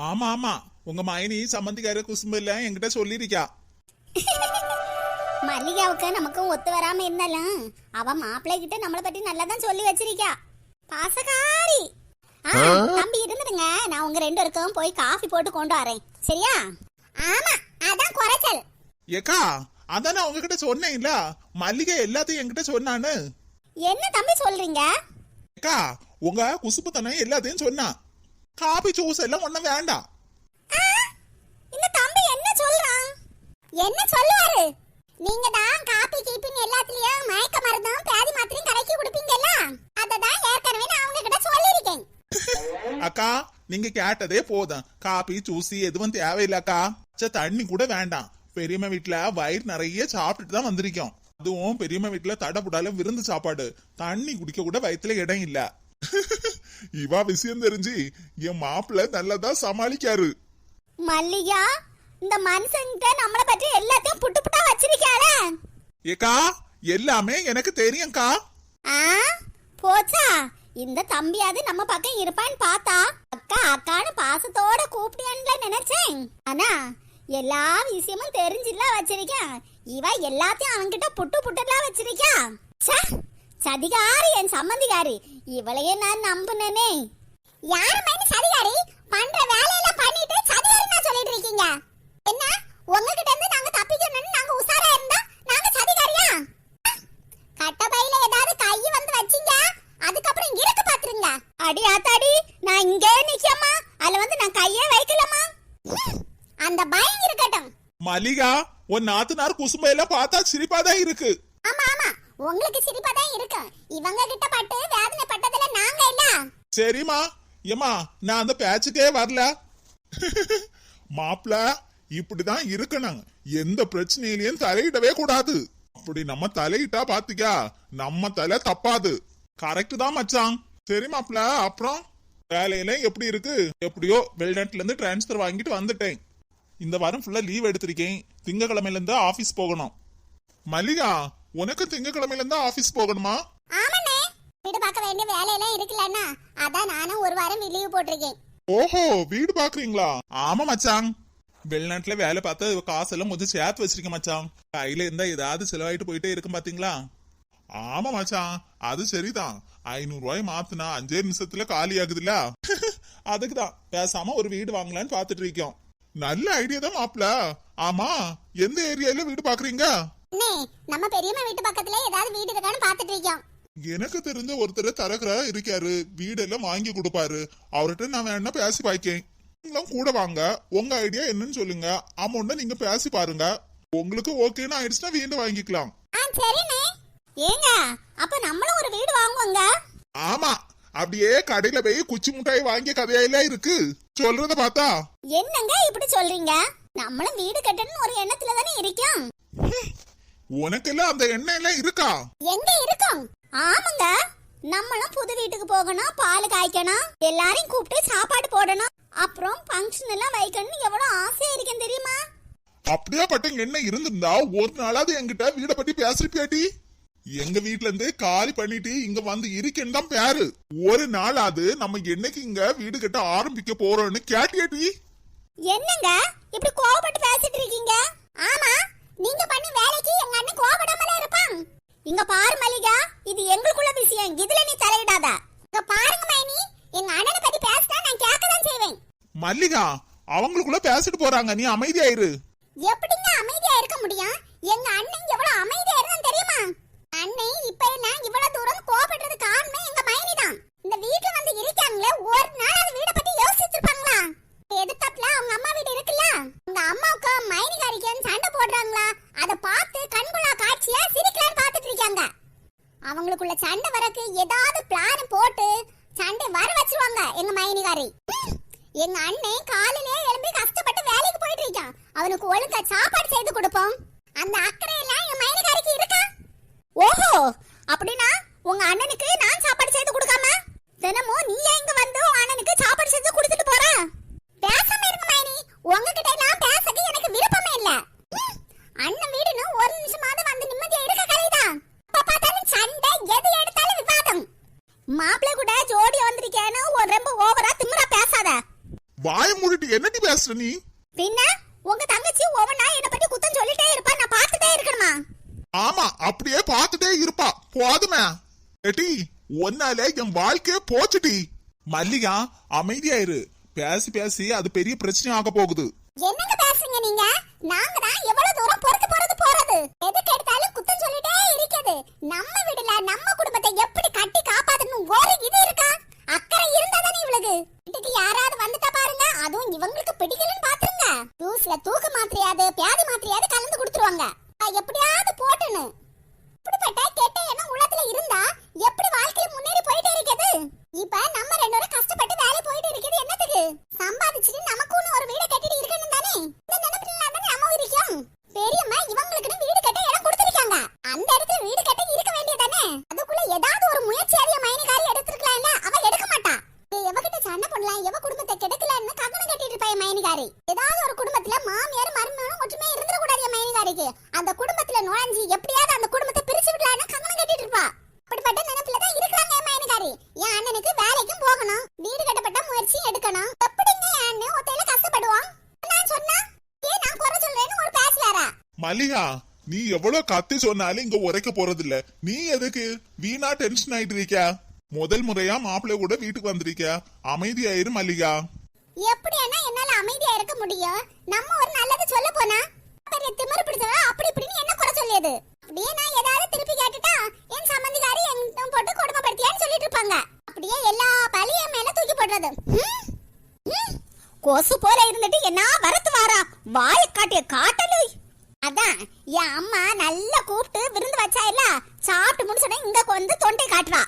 ஆமா ஆமா. உங்க மைனி சம்மந்திக்கார குசும்பு இல்ல என்கிட்ட சொல்லிருக்கா மல்லிகாவுக்கு நமக்கும் ஒத்து வராம இருந்தாலும் அவ மாப்பிள்ளை கிட்ட நம்மளை பத்தி நல்லா தான் சொல்லி வச்சிருக்கா. பாசகாரி ஆ, தம்பி இருந்துடுங்க. நான் உங்க ரெண்டு பேருக்கும் போய் காஃபி போட்டு கொண்டு வரேன். சரியா? ஆமா அதான் குறைச்சல். ஏக்கா அதான் நான் உங்ககிட்ட சொன்னேன்ல. மல்லிகை எல்லாத்தையும் என்கிட்ட சொன்னான்னு. என்ன தம்பி சொல்றீங்க? ஏக்கா உங்க குசுப்பு தானே எல்லாத்தையும் சொன்னா. காபி ஜூஸ் எல்லாம் ஒண்ணும் வேண்டாம் ஆ, இந்த தம்பி என்ன சொல்றான் என்ன சொல்லுவாரு நீங்க தான் காப்பி கீப்பின்னு எல்லாத்துலயும் மயக்க மருந்தும் பேதி மாத்திரையும் கலக்கி கொடுப்பீங்கல்ல அததான் ஏற்கனவே நான் அவங்க கிட்ட சொல்லியிருக்கேன் அக்கா நீங்க கேட்டதே போதும் காபி ஜூஸ் எதுவும் தேவையில்லக்கா சே தண்ணி கூட வேண்டாம் பெரியம்மா வீட்ல வயிறு நிறைய சாப்பிட்டுட்டு தான் வந்திருக்கோம் அதுவும் பெரியம்மா வீட்ல தடபுடால விருந்து சாப்பாடு தண்ணி குடிக்க கூட வயித்துல இடம் இல்ல இவா விஷயம் தெரிஞ்சு என் மாப்பிள்ள நல்லதா சமாளிக்காரு. மல்லிகா இந்த மனுஷன்கிட்ட நம்மளை பற்றி எல்லாத்தையும் புட்டு புட்டா வச்சிருக்காளே ஏக்கா எல்லாமே எனக்கு தெரியும்க்கா. ஆ? போச்சா? இந்த தம்பியாவது நம்ம பக்கம் இருப்பான்னு பார்த்தா அக்கா அக்கான்னு பாசத்தோட கூப்பிடியான்ல நினைச்சேன். ஆனா எல்லா விஷயமும் தெரிஞ்சுல வச்சிருக்கேன் இவ எல்லாத்தையும் அவன்கிட்ட புட்டு புட்டுலாம் வச்சிருக்கா ச்சே, சதிகாரி என் சம்மந்திகாரி. இவளையே நான் நம்புனேனே. யாருமே சதிகாரி? பண்ற வேலையில பண்ணிட்டு சதிகாரி சொல்லிட்டு இருக்கீங்க. என்ன? உங்ககிட்ட இருந்து நாங்க தப்பிக்கணும்னு நாங்க உசாரா இருந்தா நாங்க சதிகாரியா? கட்ட பையில ஏதாவது கை வந்து வச்சீங்க? அதுக்கப்புறம் இருக்கு பாத்துருங்க அடி ஆத்தாடி நான் இங்கே நிக்கமா அதுல வந்து நான் கையே வைக்கலமா அந்த பயம் இருக்கட்டும். மல்லிகா உன் நாத்தனார் குசும்ப பார்த்தா சிரிப்பாதான் இருக்கு. உங்களுக்கு சிரிப்பா தான் இருக்கும். இவங்க கிட்ட பட்டு வேதனை பட்டதுல நாங்க இல்ல. சரிம்மா. ஏமா நான் அந்த பேச்சுக்கே வரல. மாப்பிள இப்படிதான் இருக்கணும். எந்த பிரச்சனையிலயும் தலையிடவே கூடாது. அப்படி நம்ம தலையிட்டா பாத்துக்கா நம்ம தலை தப்பாது. கரெக்ட் தான் மச்சான். சரி மாப்பிள அப்புறம்? வேலையில எப்படி இருக்கு? எப்படியோ வெளிநாட்டுல இருந்து டிரான்ஸ்பர் வாங்கிட்டு வந்துட்டேன். இந்த வாரம் ஃபுல்லா லீவ் எடுத்திருக்கேன். திங்கக்கிழமையில இருந்து ஆபீஸ் போகணும். மல்லிகா உனக்கு திங்கக்கிழமையில இருந்து ஆபீஸ் போகணுமா? ஆமாண்ணே. வீடு பார்க்க வேண்டிய வேலையெல்லாம் இருக்குல்லண்ணா. அதான் நானும் ஒரு வாரம் லீவ் போட்டிருக்கேன். ஓஹோ வீடு பாக்குறீங்களா ஆமா மச்சான். வெளிநாட்டுல வேலை பார்த்து காசெல்லாம் கொஞ்சம் சேர்த்து வச்சிருக்கேன் மச்சான். கையில இருந்தா ஏதாவது செலவாயிட்டு போயிட்டே இருக்கும் பாத்தீங்களா? ஆமா மச்சான். அது சரிதான். ஐநூறு ரூபாய் மாத்துனா அஞ்சே நிமிஷத்துல காலி ஆகுதுல்ல? அதுக்குதான் பேசாம ஒரு வீடு வாங்கலாம்னு பாத்துட்டு இருக்கோம். நல்ல ஐடியா தான் மாப்ள ஆமா எந்த ஏரியால வீடு பாக்குறீங்க அண்ணே நம்ம பெரியம்மா வீட்டு பக்கத்துல ஏதாவது வீடு இருக்கான்னு பார்த்துட்டு இருக்கோம். எனக்கு தெரிஞ்ச ஒருத்தர் தரகரா இருக்காரு. வீடெல்லாம் வாங்கி கொடுப்பாரு. அவர்கிட்ட நான் வேணா பேசி பாய்க்கேன் நீங்களும் கூட வாங்க. உங்க ஐடியா என்னன்னு சொல்லுங்க. அமௌண்ட நீங்க பேசி பாருங்க. உங்களுக்கு ஓகேன்னு ஆயிடுச்சுன்னா வீடு வாங்கிக்கலாம். ஆ சரிண்ணே. ஏங்க அப்ப நம்மளும் ஒரு வீடு வாங்குவோங்க? ஆமா. அப்படியே கடையில போய் குச்சி முட்டாய் வாங்கிய கதையெல்லாம் இருக்கு. சொல்றத பார்த்தா? என்னங்க இப்படி சொல்றீங்க? நம்மளும் வீடு கட்டணும்னு ஒரு எண்ணத்துல தானே இருக்கோம் உனக்கெல்லாம் அந்த எண்ணெய் எல்லாம் இருக்கா? எங்க இருக்கோம்? ஆமாங்க. நம்மளும் புது வீட்டுக்கு போகணும் பால் காய்க்கணும் எல்லாரையும் கூப்பிட்டு சாப்பாடு போடணும். அப்புறம் ஃபங்க்ஷன் எல்லாம் வைக்கணும்னு எவ்வளவு ஆசையா இருக்கேன் தெரியுமா? அப்படியே பட்ட எண்ணெய் இருந்திருந்தா ஒரு நாளாவது என்கிட்ட வீட பத்தி பேசிருப்பியாட்டி எங்க வீட்ல இருந்து காலி பண்ணிட்டு இங்க வந்து இருக்கேன்னு தான் பேரு. ஒரு நாளாவது நம்ம என்னைக்கு இங்க வீடு கட்ட ஆரம்பிக்க போறோம்னு கேட்டியாட்டி என்னங்க? இப்படி கோவப்பட்டு பேசிட்டு இருக்கீங்க? ஆமா. நீங்க பண்ண வேலைக்கு எங்க அண்ணன் கோவப்படாமல இருப்பான். இங்க பாரு மல்லிகா இது எங்களுக்குள்ள விஷயம். இதுல நீ தலையிடாத. இங்க பாருங்க மைனி எங்க அண்ணனை பத்தி பேசினா நான் கேட்க தான் செய்வேன். மல்லிகா அவங்களுக்குள்ள பேசிட்டு போறாங்க. நீ அமைதியாயிரு எப்படிங்க அமைதியா இருக்க முடியும்? எங்க அண்ணன் எவ்வளவு அமைதியா இருந்தான் தெரியுமா? அண்ணன் இப்ப எல்லாம் இவ்வளவு தூரம் கோபப்படுறது காரணமே எங்க மைனி தான் இந்த வீட்டுல வந்து இருக்காங்களே ஒரு நாள் அந்த வீட பத்தி யோசிச்சிருப்பாங்களா எதிர்த்தாப்புல அவங்க அம்மா வீடு இருக்குல்ல உங்க அம்மாவுக்கு மைனிகாரிக்கும் சண்டை போடுறாங்களா அத பார்த்து கண்குள்ளா காட்சியா சிரிக்கலான்னு பார்த்துட்டு இருக்காங்க அவங்களுக்குள்ள சண்டை வரக்கு ஏதாவது பிளான் போட்டு சண்டை வர வச்சிருவாங்க எங்க மைனிகாரி எங்க அண்ணன் காலையிலே எழும்பி கஷ்டப்பட்டு வேலைக்கு போயிட்டு இருக்கான் அவனுக்கு ஒழுங்கா சாப்பாடு செய்து கொடுப்போம் அந்த அக்கறை எல்லாம் என் மைனகாரிக்கு இருக்கா ஓஹோ அப்படின்னா உங்க அண்ணனுக்கு நான் சாப்பாடு செய்து கொடுக்காம தினமும் நீ இங்க வந்து உன் அண்ணனுக்கு சாப்பாடு செஞ்சு கொடுத்துட்டு போற? பேசாம இருங்க மைனி. உங்ககிட்ட எல்லாம் பேசக்கு எனக்கு விருப்பமே இல்ல. அண்ணன் வீடுன்னு ஒரு நிமிஷமாவது வந்து நிம்மதியா இருக்க கலைதான் அப்ப பார்த்தாலும் சண்டை எது எடுத்தாலும் விவாதம். மாப்பிள்ளை கூட ஜோடி வந்திருக்கேன்னு ஒரு ரொம்ப ஓவரா திமிரா பேசாத. வாய மூடிட்டு என்னடி பேசுற நீ பின்ன உங்க தங்கச்சி ஒவ்வொன்னா என்ன பத்தி குத்தம் சொல்லிட்டே இருப்பா நான் பார்த்துட்டே இருக்கணுமா ஆமா அப்படியே பார்த்துட்டே இருப்பா. போதுமே. எட்டி ஒன்னாலே என் வாழ்க்கையே போச்சுடி. மல்லிகா அமைதியா இரு. பேசி பேசி அது பெரிய பிரச்சனை ஆக போகுது. என்னங்க பேசுங்க நீங்க? நாங்க தான் எவ்வளவு தூரம் பொறுத்து பொறுத்து போறது? எதுக்கு எடுத்தாலும் குத்தம் சொல்லிட்டே இருக்குது நம்ம வீடுல நம்ம குடும்பத்தை எப்படி கட்டி காப்பாத்தணும் ஒரு இது இருக்கா? அக்கறை இருந்தா தானே இவளுக்கு. வீட்டுக்கு யாராவது வந்துட்டா பாருங்க. அதுவும் இவங்களுக்கு பிடிக்கலன்னு பாத்துருங்க. ஜூஸ்ல தூக்க மாத்திரையாவது பியாதி மாத்திரையாவது கலந்து கொடுத்துருவாங்க. எப்படியாவது போட்டுன்னு இப்படிப்பட்ட கெட்ட எண்ணம் உள்ளத்துல இருந்தா எப்படி வாழ்க்கையில முன்னேறி போயிட்டே இருக்குது இப்ப நம்ம எப்படியாவது அந்த குடும்பத்தை பிரிச்சு விடலாம்னு கங்கணம் கட்டிட்டு இருப்பா. அப்படிப்பட்ட நினைப்புல தான் இருக்கிறாங்க என் மைனிகாரி என் அண்ணனுக்கு வேலைக்கும் போகணும். வீடு கட்டப்பட்ட முயற்சி எடுக்கணும். எப்படிங்க என் அண்ணன் ஒத்தையில கஷ்டப்படுவான்? நான் சொன்னா ஏன் நான் குறை சொல்றேன்னு ஒரு பேசுவாரா? மல்லிகா நீ எவ்வளவு கத்தி சொன்னாலும் இங்க உரைக்க போறது இல்ல நீ எதுக்கு? வீணா டென்ஷன் ஆயிட்டு இருக்க முதல் முறையா மாப்பிள்ளை கூட வீட்டுக்கு வந்திருக்க அமைதியாயிரு மல்லிகா. எப்படி அண்ணா என்னால அமைதியா இருக்க முடியும்? நம்ம ஒரு நல்லது சொல்ல போனா? பெரிய திமிரு பிடிச்சவ அப்படி இப்படின்னு என்ன சொல்லியது. அப்படியே நான் ஏதாவது திருப்பி கேட்டுட்டா என் சம்மந்திகாரி என்கிட்ட போட்டு கொடுமைப்படுத்தியான்னு சொல்லிட்டு இருப்பாங்க. அப்படியே எல்லா பழியும் மேல தூக்கி போடுறது. கொசு போல இருந்துட்டு என்ன வரத்து வாரா வாய காட்டிய காட்டலு. அதான் என் அம்மா நல்லா கூப்பிட்டு விருந்து வச்சா இல்ல சாப்பிட்டு முடிச்சோடனே இங்க வந்து தொண்டை காட்டுறா.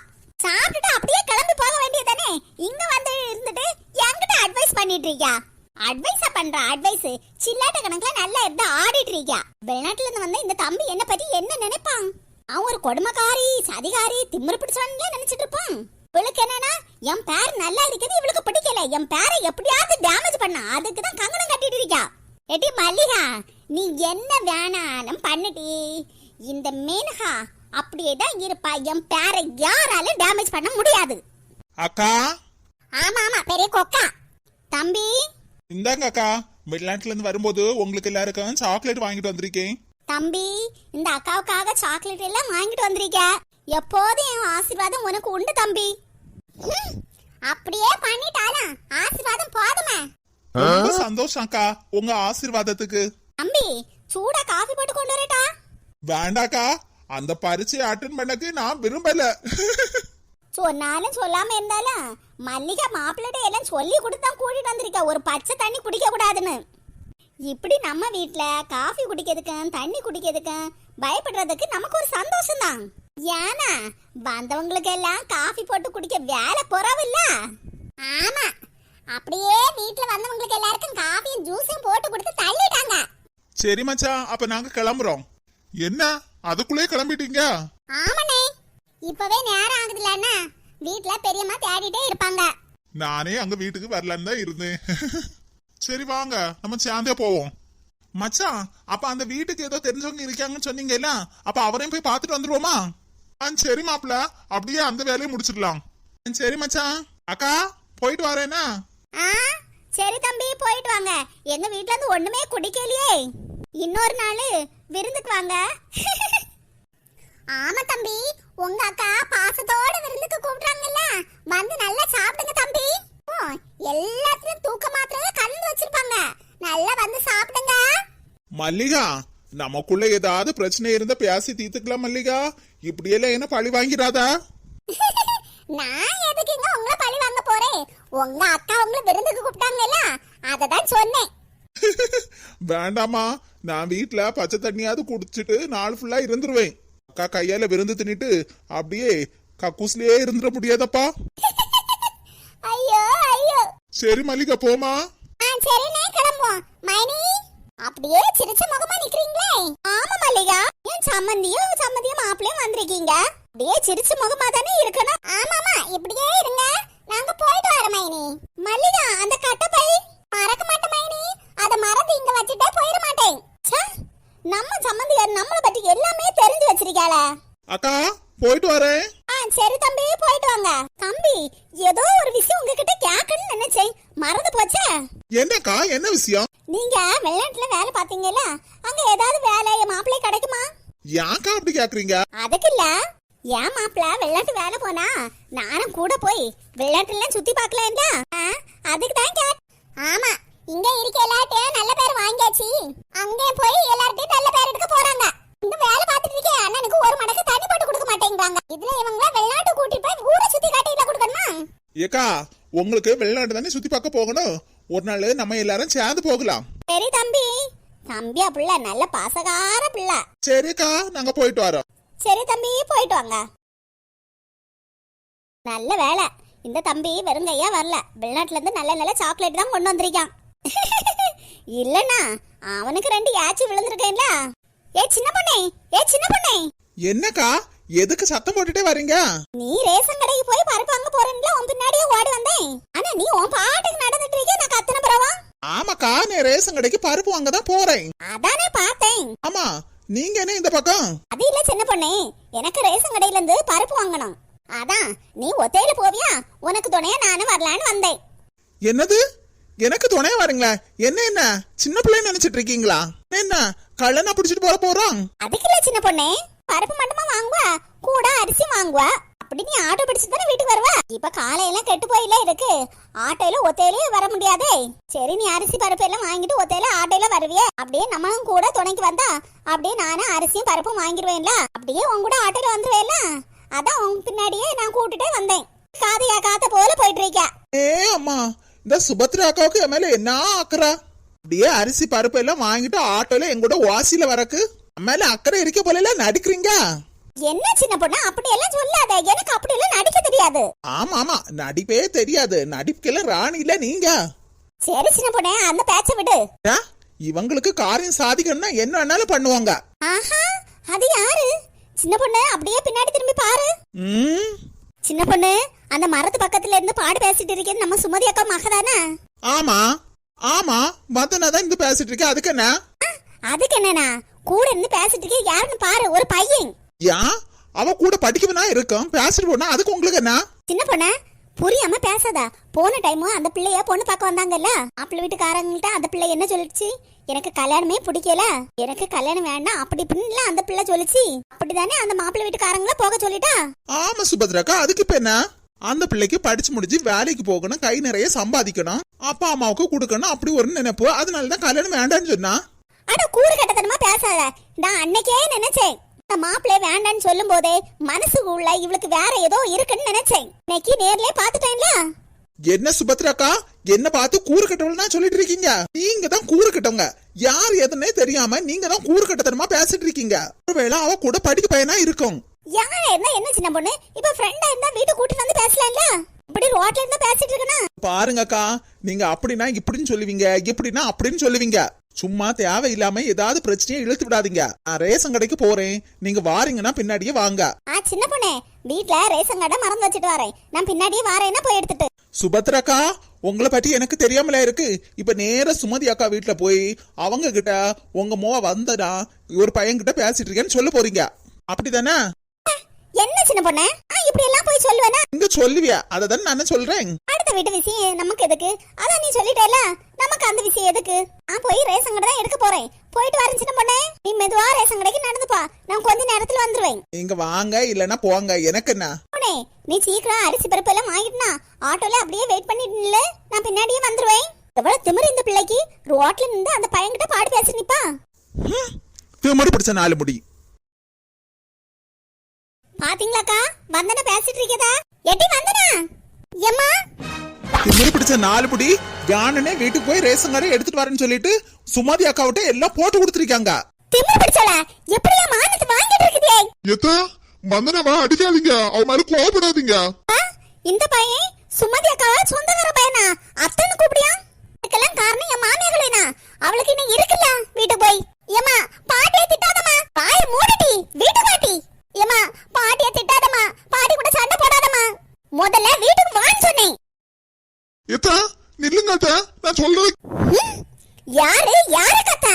சாப்பிட்டுட்டு அப்படியே கிளம்பி போக வேண்டியதானே இங்க வந்து இருந்துட்டு என்கிட்ட அட்வைஸ் பண்ணிட்டு இருக்கியா? அட்வைஸா பண்ற அட்வைஸ் சில்லாட்ட கணக்குல நல்லா இருந்து ஆடிட்டு இருக்கியா வெளிநாட்டுல இருந்து வந்த இந்த தம்பி என்ன பத்தி என்ன நினைப்பான்? அவன் ஒரு கொடுமைக்காரி சதிகாரி திமிரு பிடிச்சவன்ல நினைச்சிட்டு இருப்பான் இவளுக்கு என்னன்னா என் பேர் நல்லா இருக்குது இவளுக்கு பிடிக்கல. என் பேரை எப்படியாவது டேமேஜ் பண்ண அதுக்கு தான் கங்கணம் கட்டிட்டு இருக்கா எடி மல்லிகா நீ என்ன வேணாலும் பண்ணுடி. இந்த மேனகா அப்படியே தான் இருப்பா. என் பேரை யாராலும் டேமேஜ் பண்ண முடியாது. அக்கா? ஆமா ஆமா பெரிய கொக்கா. தம்பி இந்தாங்க அக்கா வெளிநாட்டுல இருந்து வரும்போது உங்களுக்கு எல்லாருக்கும் சாக்லேட் வாங்கிட்டு வந்திருக்கேன். தம்பி இந்த அக்காவுக்காக சாக்லேட் எல்லாம் வாங்கிட்டு வந்திருக்க. எப்போதும் என் ஆசீர்வாதம் உனக்கு உண்டு தம்பி. அப்படியே பண்ணிட்டாலாம் ஆசீர்வாதம் போதுமே. ரொம்ப சந்தோஷம் அக்கா உங்க ஆசீர்வாதத்துக்கு. தம்பி சூடா காஃபி போட்டு கொண்டு வரட்டா. வேண்டாக்கா அந்த பரீட்சையை அட்டன் பண்ணக்கு நான் விரும்பல. சொன்னாலும் சொல்லாம இருந்தாலும் மல்லிகை மாப்பிள்ளை எல்லாம் சொல்லி கொடுத்து தான் கூட்டிட்டு வந்திருக்க. ஒரு பச்சை தண்ணி குடிக்க கூடாதுன்னு. இப்படி நம்ம வீட்ல காஃபி குடிக்கிறதுக்கும் தண்ணி குடிக்கிறதுக்கும் பயப்படுறதுக்கு நமக்கு ஒரு சந்தோஷம் தான் ஏன்னா வந்தவங்களுக்கு எல்லாம் காஃபி போட்டு குடிக்க வேலை குறவில்ல ஆமா அப்படியே வீட்ல வந்தவங்களுக்கு எல்லாருக்கும் காஃபியும் ஜூஸும் போட்டு கொடுத்து தள்ளிட்டாங்க. சரி மச்சான் அப்ப நாங்க கிளம்புறோம். என்ன அதுக்குள்ளே கிளம்பிட்டீங்க? ஆமாண்ணே. இப்பவே நேரம் ஆகுதுலன்னா வீட்ல பெரியம்மா தேடிட்டே இருப்பாங்க. நானே அங்க வீட்டுக்கு வரலான்னு தான் இருந்தேன். சரி வாங்க நம்ம சேர்ந்தே போவோம். மச்சான் அப்ப அந்த வீட்டுக்கு ஏதோ தெரிஞ்சவங்க இருக்காங்கன்னு சொன்னீங்கல்ல? அப்ப அவரையும் போய் பார்த்துட்டு வந்துருவோமா? ஆ சரி மாப்ள அப்படியே அந்த வேலையை முடிச்சிடலாம். சரி மச்சான். அக்கா போயிட்டு வரேனா ஆ சரி தம்பி போயிட்டு வாங்க. எங்க வீட்ல இருந்து ஒண்ணுமே குடிக்கலையே. இன்னொரு நாள் விருந்துக்கு வாங்க. ஆமா தம்பி உங்க அக்கா பாசத்தோட விருந்துக்கு கூப்பிடுறாங்கல்ல. வந்து நல்லா சாப்பிடுங்க தம்பி. எல்லாத்துலயும் தூக்க மாத்திரை கலந்து வச்சிருப்பாங்க. நல்லா வந்து சாப்பிடுங்க. மல்லிகா நமக்குள்ள ஏதாவது பிரச்சனை இருந்தா பேசி தீர்த்துக்கலாம் மல்லிகா. இப்படியெல்லாம் என்ன பழி வாங்கிடாதா? நான் எதுக்குங்க உங்களை பழி வாங்க போறேன்? உங்க அக்கா உங்களை விருந்துக்கு கூப்பிட்டாங்கல்ல. அதை தான் சொன்னேன். வேண்டாமா நான் வீட்ல பச்சை தண்ணியாவது குடிச்சிட்டு நாள் ஃபுல்லா இருந்துருவேன். அக்கா கையால விருந்து தின்னுட்டு அப்படியே கக்கூஸ்லயே இருந்துட முடியாதப்பா. ஐயோ ஐயோ. சரி மல்லிகா போமா சரிண்ணே கிளம்புவோம். மைனி அப்படியே சிரிச்ச முகமா நிக்கிறீங்களே. ஆமா மல்லிகா. என் சம்மந்தியும் சம்மந்தியும் மாப்பிளையும் வந்திருக்கீங்க? அப்படியே சிரிச்ச முகமா தானே இருக்கணும். ஆமாமா இப்படியே இருங்க. நாங்க போயிட்டு வரோம் மைனி. மல்லிகா அந்த மறக்க மாட்டேன் மைனி அத மறந்து இங்க வச்சுட்டே போயிட மாட்டேன் ச்சே, நம்ம சம்மந்தியார் நம்மள பத்தி எல்லாமே தெரிஞ்சு வச்சிருக்காள அக்கா போயிட்டு வரேன். ஆ சரி தம்பி போயிட்டு வாங்க. தம்பி ஏதோ ஒரு விஷயம் உங்ககிட்ட கேட்கணும்னு நினைச்சேன். மறந்து போச்சே? என்ன என்னக்கா என்ன விஷயம்? நீங்க வெளிநாட்டுல வேலை பாத்தீங்கல்ல அங்க ஏதாவது வேலை என் மாப்பிள்ளை கிடைக்குமா? யாக்கா அப்படி கேக்குறீங்க? அதுக்கு இல்ல. ஏன் மாப்பிள்ள வெளிநாட்டு வேலை போனா நானும் கூட போய் வெளிநாட்டுல சுத்தி பார்க்கலாம்ல. அதுக்கு தான் கேட் ஆமா இங்க இருக்க எல்லார்ட்டையும் நல்ல பேர் வாங்கியாச்சு அங்கே போய் எல்லார்ட்டையும் நல்ல பேர் எடுக்க போறாங்க இந்த வேலை பார்த்துட்டு இருக்கேன் அண்ணனுக்கு ஒரு மடக்கு தண்ணி போட்டு கொடுக்க மாட்டேங்கிறாங்க இதுல இவங்க வெளிநாட்டு கூட்டிட்டு போய் ஊரை சுத்தி காட்டிட்டு கொடுக்கணுமா ஏக்கா உங்களுக்கு வெளிநாட்டு தானே சுத்தி பார்க்க போகணும். ஒரு நாள் நம்ம எல்லாரும் சேர்ந்து போகலாம். சரி தம்பி. தம்பியா புள்ள நல்ல பாசகார பிள்ளை. சரிக்கா நாங்க போயிட்டு வரோம். சரி தம்பி போயிட்டு வாங்க. நல்ல வேலை. இந்த தம்பி வெறுங்கையா வரல. வெளிநாட்டுல இருந்து நல்ல நல்ல சாக்லேட் தான் கொண்டு வந்திருக்கான். இல்லனா அவனுக்கு ரெண்டு யாச்சி விழுந்திருக்கேன்ல. ஏ சின்ன பொண்ணே ஏ சின்ன பொண்ணே. என்னக்கா? எதுக்கு சத்தம் போட்டுட்டே வரீங்க? நீ ரேஷன் கடைக்கு போய் பருப்பு வாங்க போறேன்ல உன் பின்னாடியே ஓடி வந்தேன். ஆனா நீ உன் பாட்டுக்கு நடந்துட்டு இருக்க நான் கத்தன பிறவா? ஆமாக்கா நான் ரேஷன் கடைக்கு பருப்பு வாங்க தான் போறேன். அதானே பார்த்தேன். ஆமா நீங்க என்ன இந்த பக்கம்? அது இல்ல சின்ன பொண்ணே. எனக்கு ரேஷன் கடையில இருந்து பருப்பு வாங்கணும். அதான் நீ ஒத்தையில போவியா? உனக்கு துணையா நானும் வரலான்னு வந்தேன். என்னது? எனக்கு துணையா வரீங்களா? என்ன என்ன? சின்ன பிள்ளைன்னு நினைச்சிட்டு இருக்கீங்களா? என்ன கள்ளனா பிடிச்சிட்டு போற போறோம்? அதுக்கு இல்ல சின்ன பொண்ணே. பருப்பு மட்டுமா வாங்குவா? கூட அரிசி வாங்குவா? அப்படி நீ ஆட்டோ பிடிச்சு தானே வீட்டுக்கு வருவா? இப்ப காலையில கெட்டு போயில இருக்கு ஆட்டோல ஒத்தையிலே வர முடியாதே. சரி நீ அரிசி பருப்பு எல்லாம் வாங்கிட்டு ஒத்தையில ஆட்டோல வருவியே. அப்படியே நம்மளும் கூட துணைக்கு வந்தா அப்படியே நானும் அரிசியும் பருப்பும் வாங்கிடுவேன்ல அப்படியே உன் கூட ஆட்டோல வந்துருவேன்ல அதான் உன் பின்னாடியே நான் கூட்டுட்டே வந்தேன். காதையா காத்த போல போயிட்டு இருக்கியா ஏ அம்மா இந்த சுபத்ரா அக்காவுக்கு என் மேல என்ன ஆக்குறா? அப்படியே அரிசி பருப்பு எல்லாம் வாங்கிட்டு ஆட்டோல எங்கூட வாசியில வரக்கு. மேல அக்கறை இருக்க போல நடிக்கிறீங்க? என்ன சின்ன பொண்ணு? அப்படி எல்லாம் சொல்லாத. எனக்கு அப்படி எல்லாம் நடிக்க தெரியாது. ஆமா ஆமா நடிப்பே தெரியாது. நடிப்புக்கெல்லாம் ராணி இல்ல நீங்க. சரி சின்ன பொண்ணே அந்த பேச்ச விடு? இவங்களுக்கு காரியம் சாதிக்கணும்னா என்ன வேணாலும் பண்ணுவாங்க. ஆஹா அது யாரு? சின்ன பொண்ணு அப்படியே பின்னாடி திரும்பி பாரு. சின்ன பொண்ணு அந்த மரத்து பக்கத்துல இருந்து பாடு பேசிட்டு இருக்கேன் நம்ம சுமதி அக்கா மகதானே ஆமா ஆமா மத்தனா தான் இங்க பேசிட்டு இருக்கேன் அதுக்கு என்ன? அதுக்கு என்னண்ணா? கூட இருந்து பேசிட்டு இருக்கே யாருன்னு பாரு ஒரு பையன். யா? அவ கூட படிக்கவனா இருக்கும் பேசிட்டு போனா அதுக்கு உங்களுக்கு என்ன? சின்ன பொண்ணு? புரியாம பேசாதா. போன டைம் அந்த பிள்ளைய பொண்ணு பார்க்க வந்தாங்கல்ல? மாப்பிள்ளை வீட்டுக்காரங்கள்ட்ட அந்த பிள்ளை என்ன சொல்லிடுச்சு? எனக்கு கல்யாணமே பிடிக்கல. எனக்கு கல்யாணம் வேண்டாம் அப்படி இப்படின்னு அந்த பிள்ளை சொல்லிச்சு. அப்படிதானே அந்த மாப்பிள்ளை வீட்டுக்காரங்கள போக சொல்லிட்டா? ஆமா சுபத்ராக்கா அதுக்கு இப்ப என்ன? அந்த பிள்ளைக்கு படிச்சு முடிச்சு வேலைக்கு போகணும் கை நிறைய சம்பாதிக்கணும் அப்பா அம்மாவுக்கு கொடுக்கணும் அப்படி ஒரு நினைப்பு. அதனாலதான் கல்யாணம் வேண்டாம்னு சொன்னா. அட கூறு கட்டத்தனமா பேசாத. நான் அன்னைக்கே நினைச்சேன். மாப்பிள்ளை வேண்டான்னு சொல்லும் போதே மனசுக்குள்ள இவளுக்கு வேற ஏதோ இருக்குன்னு நினைச்சேன். இன்னைக்கு நேர்லயே பாத்துட்டேன்ல என்ன சுபத்ராக்கா என்ன பார்த்து கூறு கட்டவள்னா சொல்லிட்டு இருக்கீங்க? நீங்க தான் கூறு கட்டவங்க. யார் எதுன்னே தெரியாம நீங்க தான் கூறு கட்டத்தனமா பேசிட்டு இருக்கீங்க. ஒருவேளை அவ கூட படிக்க பையனா இருக்கும். யாரா இருந்தா என்ன சின்ன பொண்ணு? இப்ப ஃப்ரெண்டா இருந்தா வீட்டு கூட்டிட்டு வந்து பேசலாம்ல? இப்படி ரோட்ல இருந்தா பேசிட்டு இருக்கனா பாருங்கக்கா நீங்க அப்படின்னா இப்படின்னு சொல்லுவீங்க இப்படின்னா அப்படின்னு சொல்லுவீங்க. சும்மா தேவையில்லாம ஏதாவது பிரச்சனையை இழுத்து விடாதீங்க. நான் ரேஷன் கடைக்கு போறேன். நீங்க வாரீங்கன்னா பின்னாடியே வாங்க. ஆ சின்ன பொண்ணே. வீட்ல ரேஷன் கடை மறந்து வச்சுட்டு வரேன். நான் பின்னாடியே வரேன்னா போய் எடுத்துட்டு. சுபத்ராக்கா உங்களை பத்தி எனக்கு தெரியாமல இருக்கு. இப்ப நேர சுமதி அக்கா வீட்டுல போய் அவங்க கிட்ட உங்க மோ வந்தடா. ஒரு பையன் கிட்ட பேசிட்டு இருக்கேன்னு சொல்ல போறீங்க. அப்படிதானே? என்ன சின்ன பொண்ணே? இப்படி எல்லாம் போய் சொல்லுவேனா? இங்க சொல்லுவியா? அதை தானே நான் சொல்றேன். அடுத்த வீட்டு விஷயம் நமக்கு எதுக்கு? அதான் நீ சொல்லிட்டேல நமக்கு அந்த விஷயம் எதுக்கு? நான் போய் ரேஷன் கடை தான் எடுக்க போறேன். போயிட்டு வரேன் சின்ன பொண்ணே. நீ மெதுவா ரேஷன் கடைக்கு நடந்துப்பா. நான் கொஞ்ச நேரத்துல வந்துருவேன். இங்க வாங்க இல்லைன்னா போங்க. எனக்கு என்ன? பொண்ணே நீ சீக்கிரம் அரிசி பருப்பு எல்லாம் வாங்கிட்டுனா ஆட்டோல அப்படியே வெயிட் பண்ணிட்டு. நான் பின்னாடியே வந்துருவேன். எவ்வளவு திமிரு இந்த பிள்ளைக்கு. ரோட்ல நின்று அந்த பையன்கிட்ட பாடு பேசி நிப்பா. திமிரு பிடிச்ச நாலு முடி. பாத்தீங்களாக்கா? வந்தனா பேசிட்டு இருக்கதா? எட்டி வந்தனா? எம்மா? திமிரு பிடிச்ச நாலு முடி யானனே வீட்டுக்கு போய் ரேஷன் கடை எடுத்துட்டு வரேன்னு சொல்லிட்டு சுமதி அக்காவிட்ட எல்லாம் போட்டு கொடுத்துருக்காங்க. திமிரு பிடிச்சல எப்படியா மானத்தை வாங்கிட்டு இருக்குதே? எத்தா வந்தனவா அடிக்காதீங்க. அவ மேல கோவப்படாதீங்க. ஆ, இந்த பையன் சுமதி அக்காவா சொந்தக்கார பையனா? அத்தனை கூப்பிடியா? இதுக்கெல்லாம் காரணம் என் மாமியார்களேனா? அவளுக்கு இன்னும் இருக்குல்ல வீட்டு போய். ஏமா பாட்டியை திட்டாதம்மா. பாய மூடிட்டி வீட்டு. பாட்டி ஏமா பாட்டிய திட்டாதமா பாட்டி கூட சண்டை போடாதமா முதல்ல வீட்டுக்கு வான்னு சொன்னேன். ஏத்தா நில்லுங்க அத்தா. நான் சொல்றேன் யாரு யாரு கத்தா?